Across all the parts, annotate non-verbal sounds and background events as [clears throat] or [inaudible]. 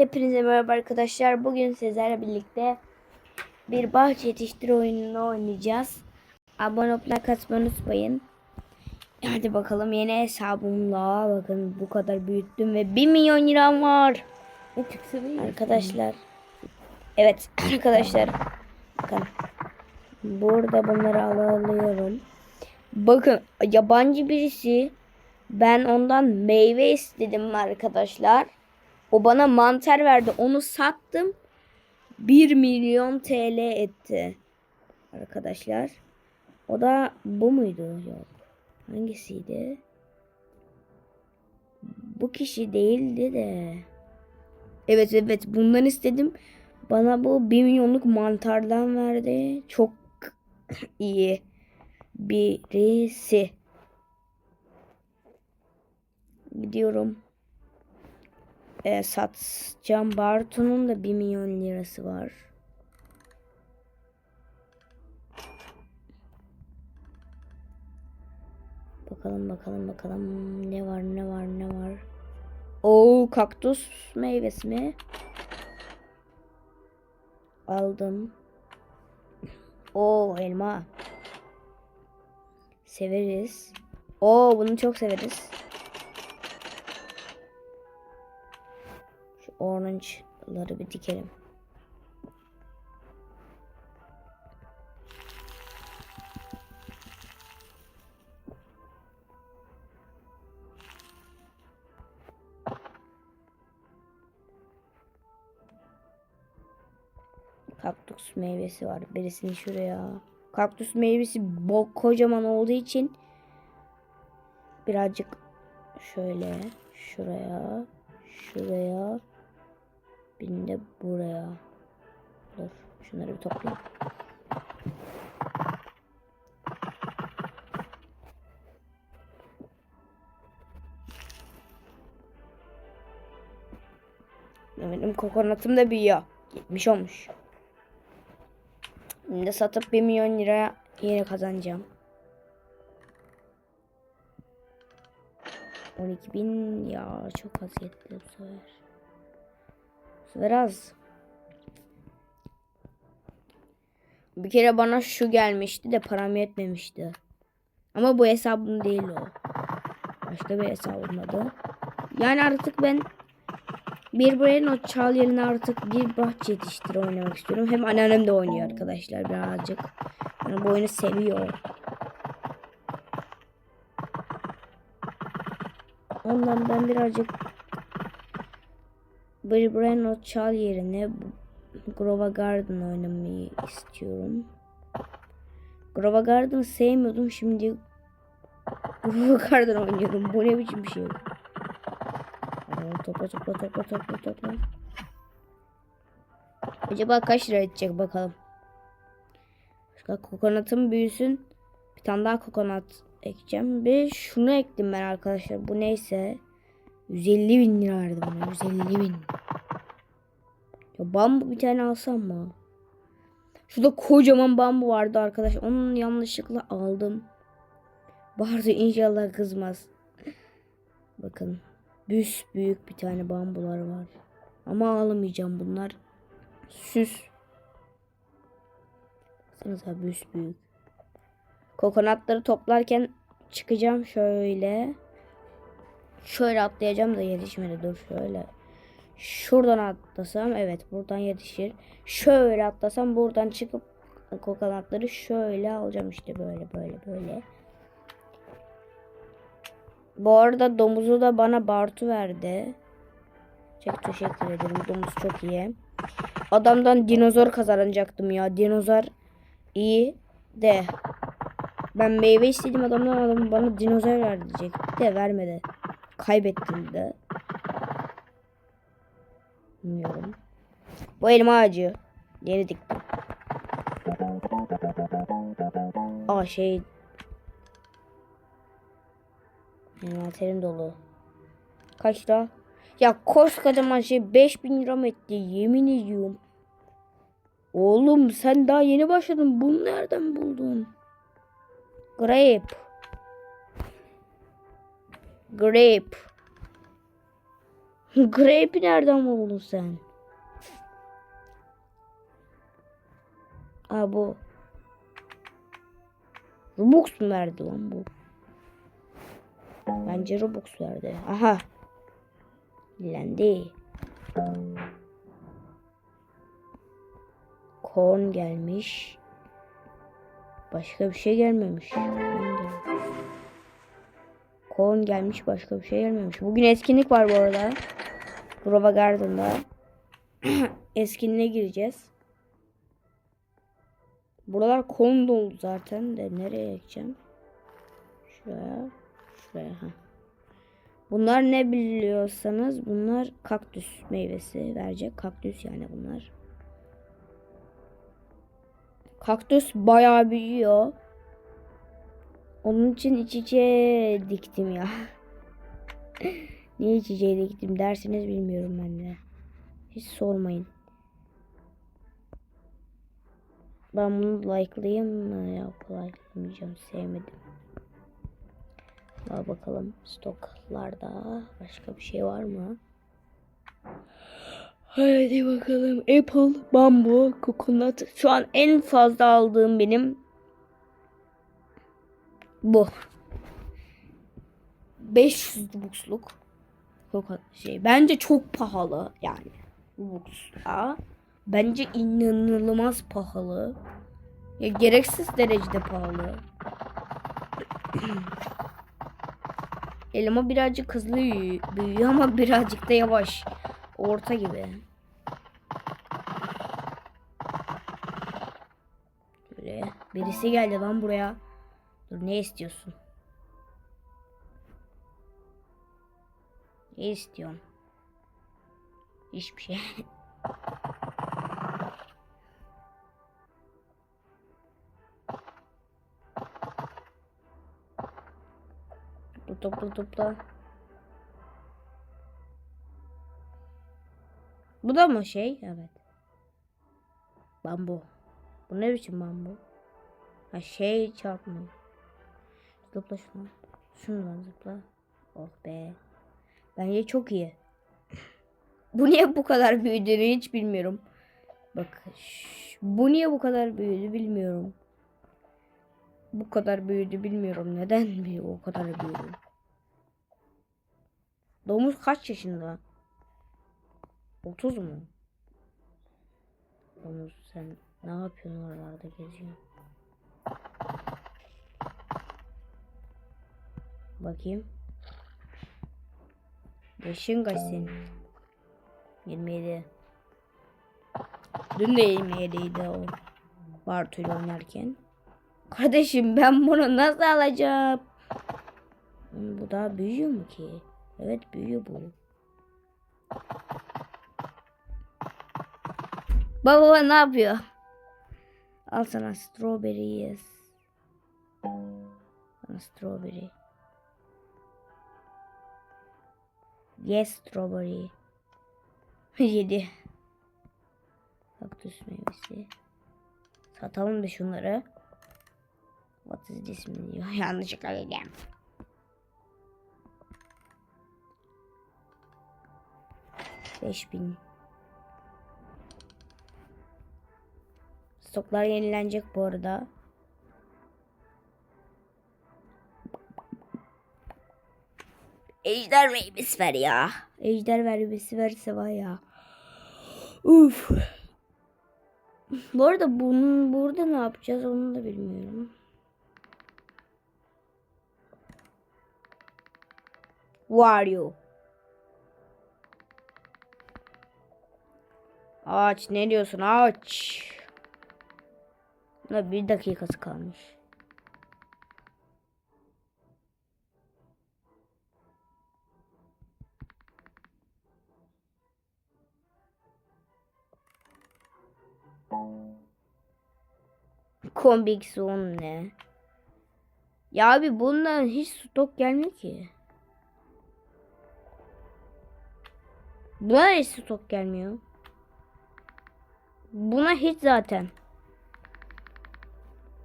Hepinize merhaba arkadaşlar. Bugün sizlerle birlikte bir bahçe yetiştir oyununu oynayacağız. Abone olup like atmayı unutmayın. Hadi bakalım yeni hesabımla bakın bu kadar büyüttüm ve 1 milyon liram var. Ne çıksa değil. Arkadaşlar. Evet [clears throat] arkadaşlar. Bakın. Burada bunları alıyorum. Bakın yabancı birisi ben ondan meyve istedim arkadaşlar. O bana mantar verdi. Onu sattım. 1 milyon TL etti. Arkadaşlar. O da bu muydu? Yok. Hangisiydi? Bu kişi değildi de. Evet evet bundan istedim. Bana bu 1 milyonluk mantardan verdi. Çok [coughs] iyi birisi. Gidiyorum. E, satacağım. Bartu'nun da 1 milyon lirası var. Bakalım bakalım bakalım ne var ne var ne var. Oo kaktüs meyvesi mi? Aldım. Oo elma. Severiz. Oo bunu çok severiz. Orange'ları bir dikelim. Kaktüs meyvesi var. Birisini şuraya. Kaktüs meyvesi bok kocaman olduğu için birazcık şöyle şuraya şuraya bir de buraya. Dur şunları bir toplayayım. Benim kokonatım da büyüyor. 70 olmuş. Şimdi satıp 1 milyon lira yine kazanacağım. 12 bin ya çok az yetti bu sefer. Bu sefer az. Bir kere bana şu gelmişti de param yetmemişti. Ama bu hesabım değil o. Başka bir hesabım adı. Yani artık ben bir brain o çal yerine artık bir bahçe yetiştir oynamak istiyorum. Hem anneannem de oynuyor arkadaşlar birazcık. Yani bu oyunu seviyor. Ondan ben birazcık bir brain o çal yerine Grova Garden oynamayı istiyorum. Grova Garden sevmiyordum şimdi Grova Garden oynuyorum. Bu ne biçim bir şey? Topla topla topla topla topla. Acaba kaç lira edecek bakalım. Başka kokonatım büyüsün. Bir tane daha kokonat ekeceğim. Bir şunu ektim ben arkadaşlar. Bu neyse. 150 bin lira verdi bana. 150 bin. Ya bambu bir tane alsam mı? Şurada kocaman bambu vardı arkadaşlar. Onun yanlışlıkla aldım. Bartu inşallah kızmaz. Bakın. Büs büyük bir tane bambular var. Ama alamayacağım bunlar. Süs. Baksanıza büs büyük. Kokonatları toplarken çıkacağım şöyle. Şöyle atlayacağım da yetişmedi. Dur şöyle. Şuradan atlasam evet buradan yetişir. Şöyle atlasam buradan çıkıp kokonatları şöyle alacağım işte böyle böyle böyle. Bu arada domuzu da bana Bartu verdi. Çok teşekkür ederim. Domuz çok iyi. Adamdan dinozor kazanacaktım ya. Dinozor iyi de. Ben meyve istedim adamdan adam bana dinozor ver diyecekti de vermedi. Kaybettim de. Bilmiyorum. Bu elma ağacı. Yeni diktim. Aa şey Envanterim dolu. Kaç lira? Ya koskocaman şey 5000 lira etti? Yemin ediyorum. Oğlum sen daha yeni başladın. Bunu nereden buldun? Grape. Grape. [laughs] Grape'i nereden buldun sen? Aa bu. Robux mu verdi lan bu? Bence Robux verdi. Aha. Lendi. Korn gelmiş. Başka bir şey gelmemiş. Korn gelmiş. Korn gelmiş başka bir şey gelmemiş. Bugün etkinlik var bu arada. Grova Garden'da. [clears throat] Etkinliğe gireceğiz. Buralar korn dolu zaten de nereye ekeceğim? Şuraya. Şuraya. Ha. Bunlar ne biliyorsanız bunlar kaktüs meyvesi verecek. Kaktüs yani bunlar. Kaktüs bayağı büyüyor. Onun için iç içe diktim ya. [laughs] Niye iç içe diktim dersiniz bilmiyorum ben de. Hiç sormayın. Ben bunu like'layayım mı? Yok like'lamayacağım. Sevmedim. Daha bakalım stoklarda başka bir şey var mı? Hadi bakalım. Apple, bambu, coconut. Şu an en fazla aldığım benim bu. 500 buçluk. Şey, bence çok pahalı yani. Buçluğa. Bence inanılmaz pahalı. Ya gereksiz derecede pahalı. [clears throat] Elma birazcık hızlı büyüyor ama birazcık da yavaş. Orta gibi. Böyle birisi geldi lan buraya. Dur ne istiyorsun? Ne istiyorsun? Hiçbir şey. [laughs] topla topla. Bu da mı şey? Evet. Bambu. Bu ne biçim bambu? Ha şey çarpma. Zıpla şunu. Şundan zıpla. Oh be. Bence çok iyi. bu niye bu kadar büyüdüğünü hiç bilmiyorum. Bak. bu niye bu kadar büyüdü bilmiyorum. Bu kadar büyüdü bilmiyorum. Neden bir o kadar büyüdü? Domuz kaç yaşında? 30 mu? Domuz sen ne yapıyorsun oralarda geziyorsun? Bakayım. Yaşın kaç senin? 27. Dün de 27 idi o. Bartu oynarken. Kardeşim ben bunu nasıl alacağım? Bu daha büyüyor mu ki? Evet büyüyor bu. Baba ne yapıyor? Al sana strawberry yes. Strawberry. Yes strawberry. [laughs] Yedi. Kaktüs meyvesi. Satalım da şunları. What is this diyor. [laughs] Yanlışlıkla dedim. Beş bin. Stoklar yenilenecek bu arada. Ejder meyvesi ver ya. Ejder meyvesi verse var ya. Uf. Bu arada bunun burada ne yapacağız onu da bilmiyorum. Wario. Ağaç ne diyorsun ağaç? Buna bir dakikası kalmış. Comic Zone ne? Ya abi bundan hiç stok gelmiyor ki. Buna hiç stok gelmiyor. Buna hiç zaten.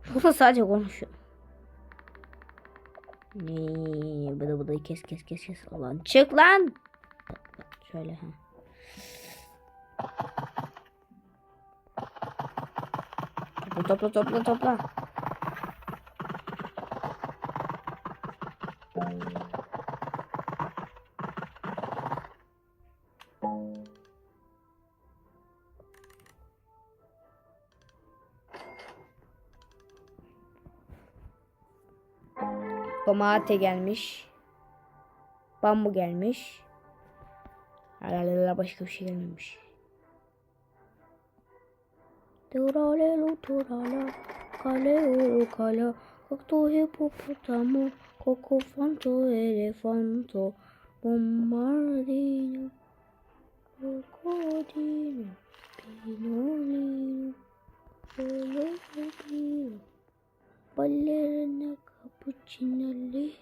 [laughs] Buna sadece konuşuyor. Ne bıdı bıdı kes kes kes kes lan çık lan. Şöyle ha. Topla topla topla. Tomate gelmiş. Bambu gelmiş. Hala başka bir şey gelmemiş. Turalelo turala kaleo kala Kokto hipopotamo Koko fanto elefanto Bombardino Crocodilo Pinolino Polopino Ballerina cappuccino lì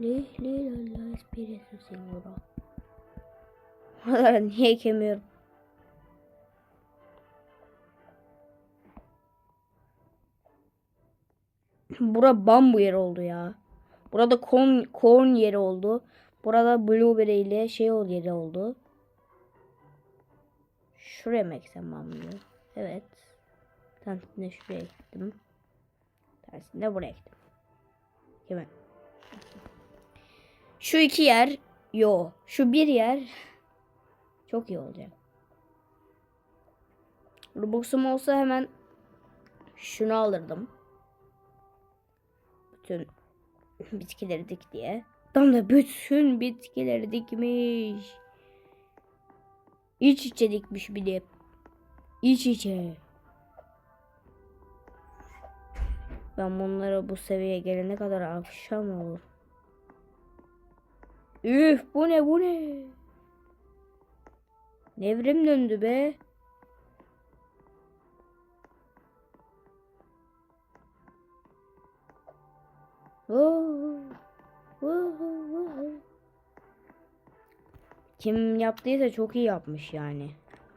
Lì lì la la spirito singolo Niye kemiyorum? Bura bambu yeri oldu ya. Burada corn, corn yeri oldu. Burada blueberry ile şey ol yeri oldu. Şuraya mı eksem bambuyu? Evet. Bir tanesini şuraya ektim. Bir tanesini de buraya ektim. Hemen. Şu iki yer yo. Şu bir yer çok iyi olacak. Robux'um olsa hemen şunu alırdım. Bütün [clears throat] bitkileri dik diye. Tam da bütün bitkileri dikmiş. İç içe dikmiş bir de. İç içe. Ben bunlara bu seviyeye gelene kadar akşam olur. Üf bu ne bu ne? Nevrim döndü be. Kim yaptıysa çok iyi yapmış yani.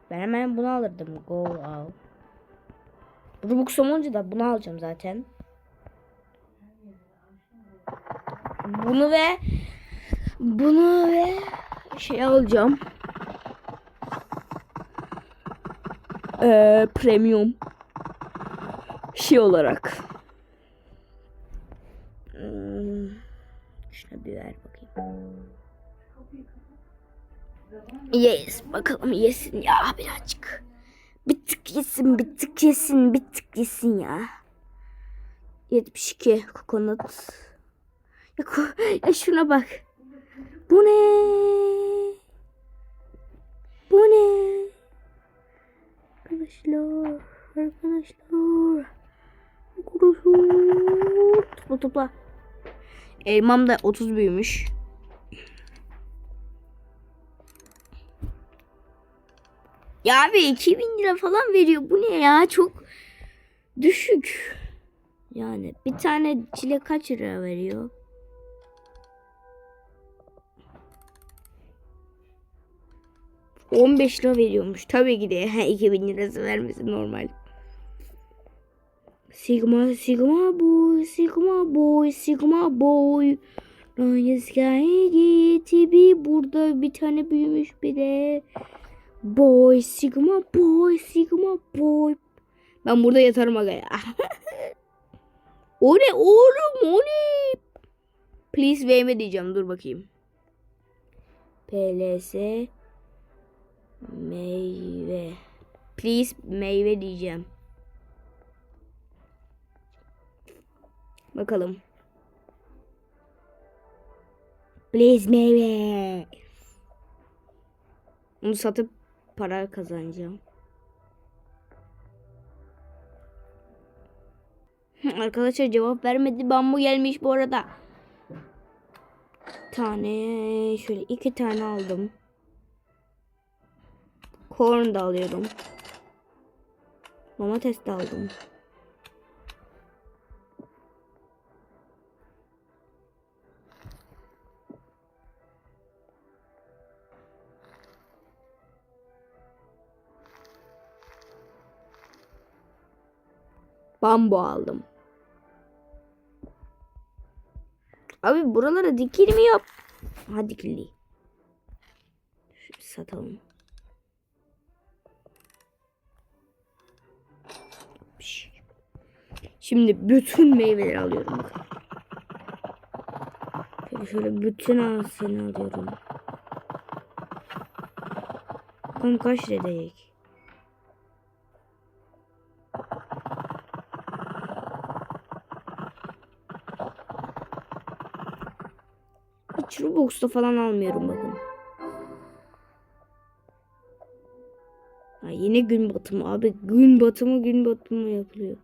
Ben hemen bunu alırdım. Go al. Robux olunca da bunu alacağım zaten. Bunu ve bunu ve şey alacağım. Ee, premium şey olarak. Şuna bir ver bakayım. Yes, bakalım yesin ya birazcık. Bir tık yesin, bir tık yesin, bir tık yesin ya. 72 kokonat. Ya, ko- ya şuna bak. Bu ne? Bu ne? Arkadaşlar, arkadaşlar. Arkadaşlar. Topla topla. Elmam da 30 büyümüş. Ya abi 2000 lira falan veriyor. Bu ne ya? Çok düşük. Yani bir tane çile kaç lira veriyor? On beş lira veriyormuş. Tabii ki de 2000 lirası vermesi normal. Sigma Sigma boy Sigma boy Sigma boy. Rayeskaya gibi burada bir tane büyümüş bir de. Boy Sigma boy Sigma boy. Ben burada yatarım aga ya. [laughs] O ne oğlum o ne? Please VM diyeceğim dur bakayım. PLS Meyve. Please meyve diyeceğim Bakalım. Please meyve. Onu satıp para kazanacağım. Arkadaşlar cevap vermedi. Bambu gelmiş bu arada. Tane şöyle iki tane aldım. Corn da alıyorum. Domates de aldım. Bambu aldım. Abi buralara dikilmiyor. Ha dikili. satalım. Şimdi bütün meyveleri alıyorum. Şöyle, şöyle bütün ağasını alıyorum. Bakalım kaç lira Robux'ta falan almıyorum bakın. Ha, yine gün batımı abi. Gün batımı gün batımı yapılıyor.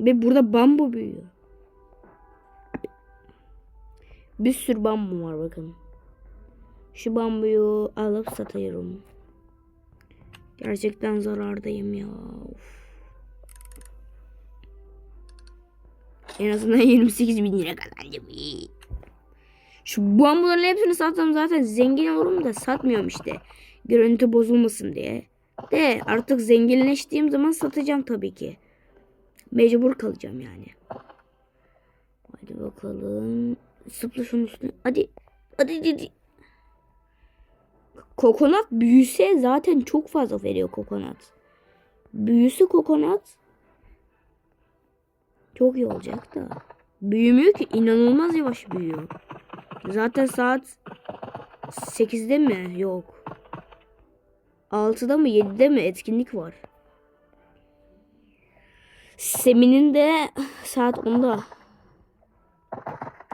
Ve burada bambu büyüyor. Bir sürü bambu var bakın. Şu bambuyu alıp satıyorum. Gerçekten zarardayım ya. Of. En azından [laughs] 28 bin lira kazandım. Şu bambuların hepsini satsam zaten zengin olurum da satmıyorum işte. Görüntü bozulmasın diye. De artık zenginleştiğim zaman satacağım tabii ki. Mecbur kalacağım yani. Hadi bakalım. Sıpla şunun üstüne. Hadi. Hadi hadi. Kokonat büyüse zaten çok fazla veriyor kokonat. Büyüsü kokonat çok iyi olacak da. Büyümüyor ki inanılmaz yavaş büyüyor. Zaten saat 8'de mi? Yok. 6'da mı 7'de mi etkinlik var. Semin'in de saat 10'da.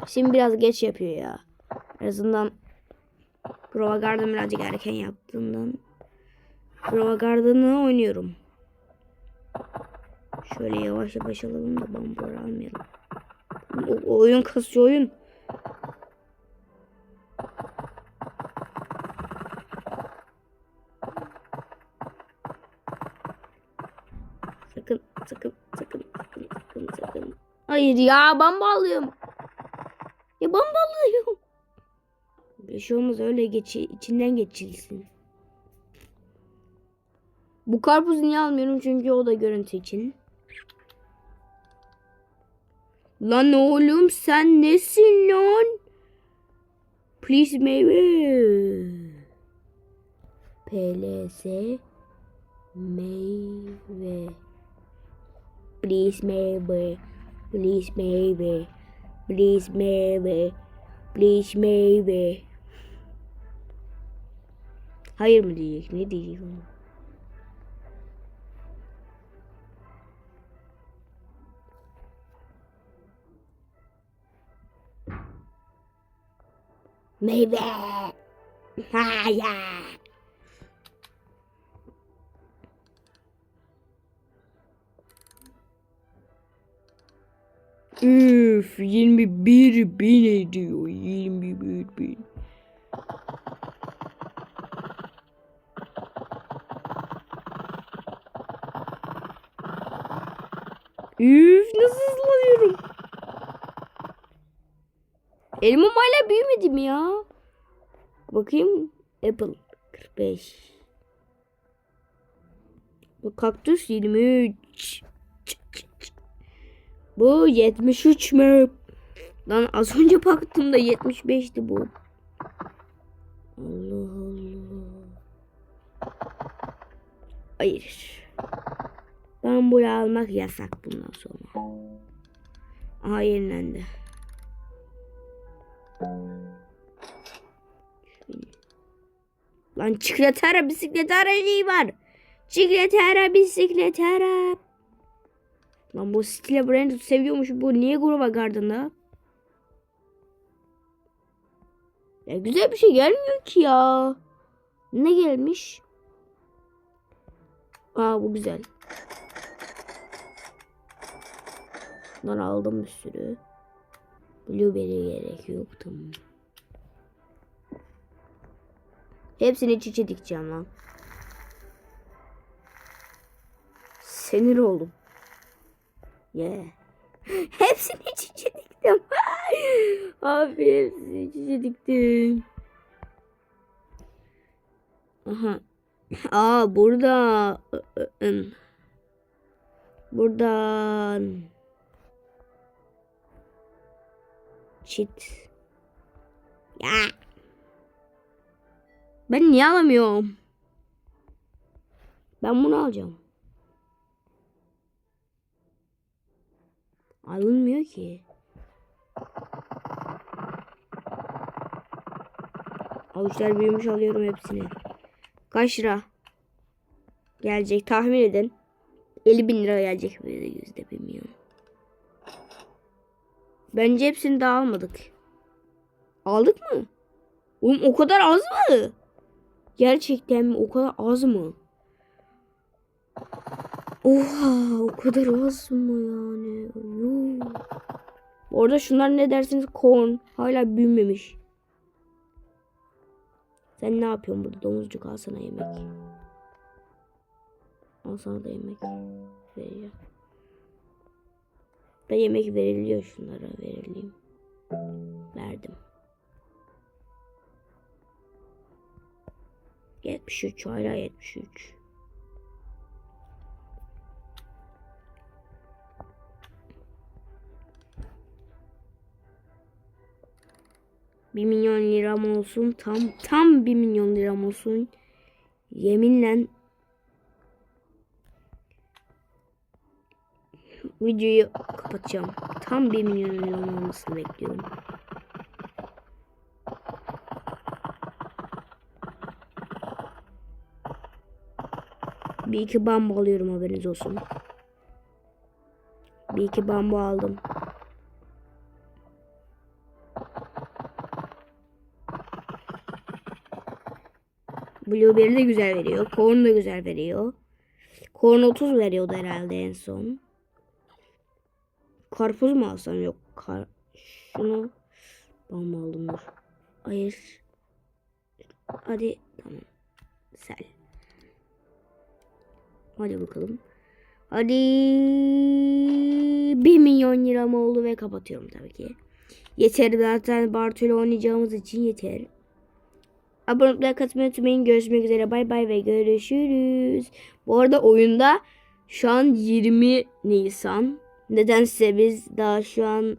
Şimdi biraz geç yapıyor ya. En azından Prova Garden birazcık erken yaptığımdan Prova Garden'ı oynuyorum. Şöyle yavaş yavaş alalım da bambuları almayalım. O, oyun kasıyor oyun. Hayır ya bambu alıyorum. Ya bambu alıyorum. Bir şey olmaz öyle geçi içinden geçilsin. Bu karpuzu niye almıyorum çünkü o da görüntü için. Lan oğlum sen nesin lan? Please meyve. PLS meyve. Please meyve. Please meyve. Please meyve. Please meyve. Hayır mı diyecek? Ne diyecek onu? Meyve. [laughs] Hayır. Üf 21 bin ediyor 21 bin. Üf nasıl hızlanıyorum. Elmam hala büyümedi mi ya? Bakayım. Apple 45. Bu kaktüs 23. Bu 73 mü? Lan az önce baktığımda 75'ti bu. Allah Allah. Hayır. Ben bunu almak yasak bundan sonra. Aha yenilendi. Lan çikletara bisikletara şey var. Çikletara bisikletara. Lan bu stile brand seviyormuş bu. Niye gruba gardında? Ya güzel bir şey gelmiyor ki ya. Ne gelmiş? Aa bu güzel. Bundan aldım bir sürü. Blueberry gerek yok tamam. Hepsini çiçe dikeceğim lan. Sinir oldum. Yeah. Hepsini çiçe diktim. [laughs] Abi hepsini çiçe diktim. Aha. Aa burada. Buradan. Çit. Ya. Ben niye alamıyorum? Ben bunu alacağım. Alınmıyor ki. Avuçlar büyümüş alıyorum hepsini. Kaç lira? Gelecek tahmin edin. 50 bin lira gelecek böyle yüzde bilmiyorum. Bence hepsini daha almadık. Aldık mı? Oğlum o kadar az mı? Gerçekten mi? O kadar az mı? Oha o kadar az mı yani? Orada şunlar ne dersiniz? Korn hala büyümemiş. Sen ne yapıyorsun burada? Domuzcuk al sana yemek. Al sana da yemek vereceğim. Da yemek veriliyor şunlara verileyim. Verdim. Yetmiş üç hala yetmiş üç. 1 milyon liram olsun. Tam tam 1 milyon liram olsun. Yeminle videoyu kapatacağım. Tam 1 milyon liram olmasını bekliyorum. Bir iki bambu alıyorum haberiniz olsun. Bir iki bambu aldım. Blueberry de güzel veriyor. Corn da güzel veriyor. Corn 30 veriyordu herhalde en son. Karpuz mu alsam? Yok. Kar Şunu bambu aldım dur. Hayır. Hadi tamam. Sel. Hadi bakalım. Hadi 1 milyon liram oldu ve kapatıyorum tabii ki. Yeter zaten Bartolo oynayacağımız için yeter. Abone olmayı katmayı unutmayın. Görüşmek üzere. Bay bay ve görüşürüz. Bu arada oyunda şu an 20 Nisan. Nedense biz daha şu an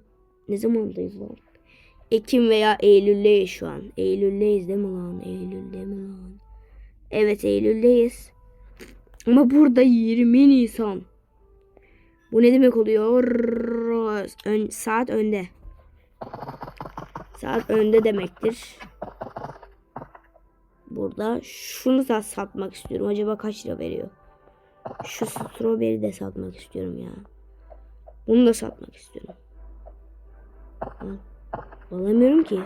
ne zamandayız lan? Ekim veya Eylül'deyiz şu an. Eylül'deyiz değil mi lan? Eylül'de mi lan? Evet Eylül'deyiz. Ama burada 20 Nisan. Bu ne demek oluyor? Ön, saat önde. Saat önde demektir. Burada şunu da satmak istiyorum. Acaba kaç lira veriyor? Şu strawberry de satmak istiyorum ya. Bunu da satmak istiyorum. Al. Alamıyorum ki.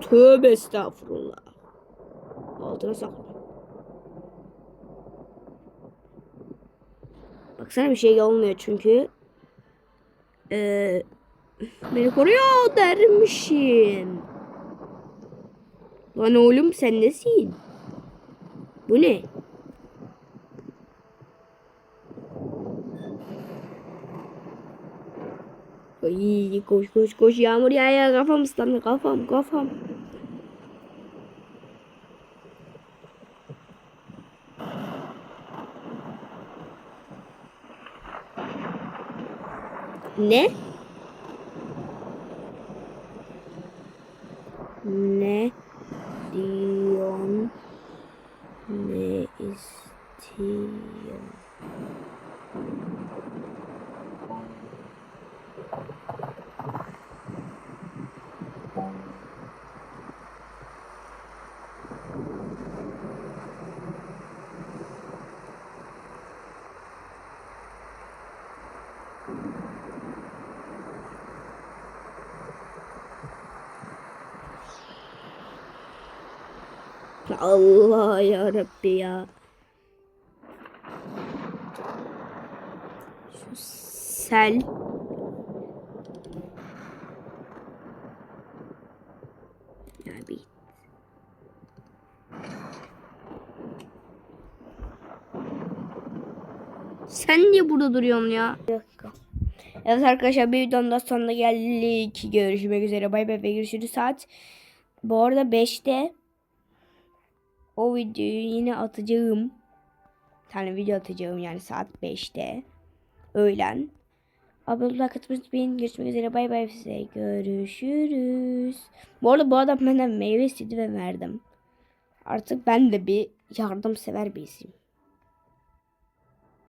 Tövbe estağfurullah. Altına sakla. Baksana bir şey olmuyor çünkü. Ee, beni koruyor dermişim. Lan oğlum sen nesin? Bu ne? Ay, koş koş koş yağmur ya ya kafam ıslandı kafam kafam. Ne diyorsun? Ne istiyorsun? Allah ya Rabbi ya. Şu sel. Ya bir. Sen niye burada duruyorsun ya? Bir dakika. Evet arkadaşlar bir videonun da sonuna geldik. Görüşmek üzere. Bay bay ve görüşürüz. Saat bu arada 5'te o videoyu yine atacağım. Bir tane video atacağım yani saat 5'te. Öğlen. Abone olmayı unutmayın. Görüşmek üzere. Bay bay size. Görüşürüz. Bu arada bu adam benden meyve istedi ve verdim. Artık ben de bir yardımsever birisiyim.